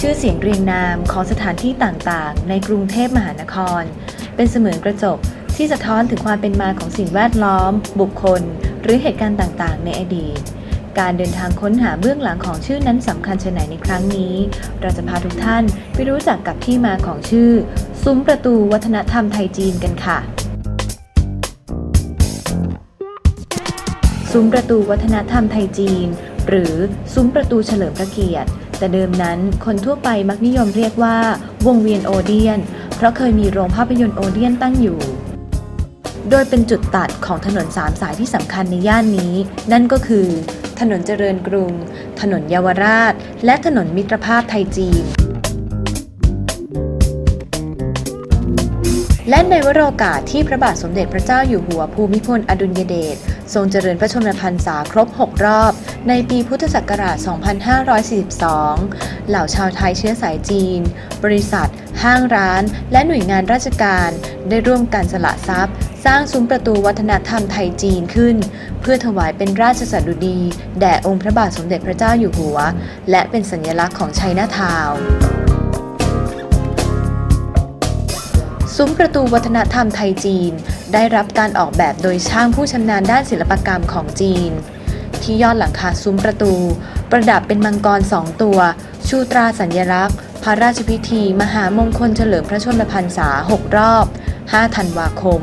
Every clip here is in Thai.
ชื่อเสียงเรียงนามของสถานที่ต่างๆ ในกรุงเทพมหานคร เป็นเสมือนกระจกที่สะท้อนถึงความเป็นมาของสิ่งแวดล้อม บุคคล หรือเหตุการณ์ต่างๆ ในอดีต การเดินทางค้นหาเบื้องหลังของชื่อนั้นสำคัญชนไหนในครั้งนี้ เราจะพาทุกท่านไปรู้จักกับที่มาของชื่อ ซุ้มประตูวัฒนธรรมไทยจีนกันค่ะ ซุ้มประตูวัฒนธรรมไทยจีน หรือซุ้มประตูเฉลิมพระเกียรติ แต่เดิมนั้นคนทั่วไปมักนิยมเรียกว่า วงเวียนโอเดียน เพราะเคยมีโรงภาพยนตร์โอเดียนตั้งอยู่ โดยเป็นจุดตัดของถนนสามสายที่สำคัญในย่านนี้ นั่นก็คือ ถนนเจริญกรุง ถนนเยาวราช และถนนมิตรภาพไทยจีนและในวโรกาสที่พระบาทสมเด็จพระเจ้าอยู่หัวภูมิพลอดุลยเดช ทรงเจริญพระชนมพรรษาครบ 6 รอบ ในปีพุทธศักราช 2542 เหล่าชาวไทยเชื้อสายจีน บริษัท ห้างร้าน และหน่วยงานราชการ ได้ร่วมกันสละทรัพย์ สร้างซุ้มประตูวัฒนธรรมไทยจีนขึ้น เพื่อถวายเป็นราชสดุดี แด่องค์พระบาทสมเด็จพระเจ้าอยู่หัว และเป็นสัญลักษณ์ของชัยนาทาวน์ ซุ้มประตูวัฒนธรรมไทยจีน ได้รับการออกแบบโดยช่างผู้ชำนาญด้านศิลปกรรมของจีน ที่ยอดหลังคาซุ้มประตู ประดับเป็นมังกรสองตัว ชูตราสัญลักษณ์ พระราชพิธี มหามงคลเฉลิมพระชนมพรรษา 6 รอบ 5 ธันวาคม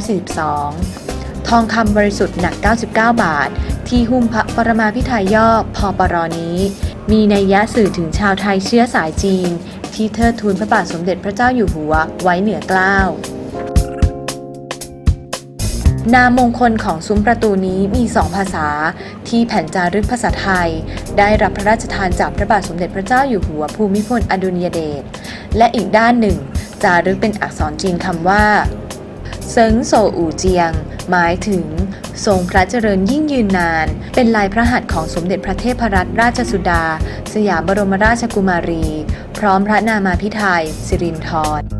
2542ทองคำบริสุทธิ์หนัก 99 บาท ที่หุ้มพระปรมาพิไทยย่อพอปรนี้ มีนัยยะสื่อถึงชาวไทยเชื้อสายจีน ที่เทิดทูนพระบาทสมเด็จพระเจ้าอยู่หัวไว้เหนือเกล้านามมงคลของซุ้มประตูนี้มีสองภาษา ที่แผ่นจารึกภาษาไทย ได้รับพระราชทานจากพระบาทสมเด็จพระเจ้าอยู่หัวภูมิพลอดุลยเดชและอีกด้านหนึ่ง จารึกเป็นอักษรจีนคำว่า เซิงโซอูเจียง หมายถึง ทรงพระเจริญยิ่งยืนนาน เป็นลายพระหัตถ์ของสมเด็จพระเทพรัตนราชสุดา สยามบรมราชกุมารี พร้อมพระนามาพิไทยสิรินทร์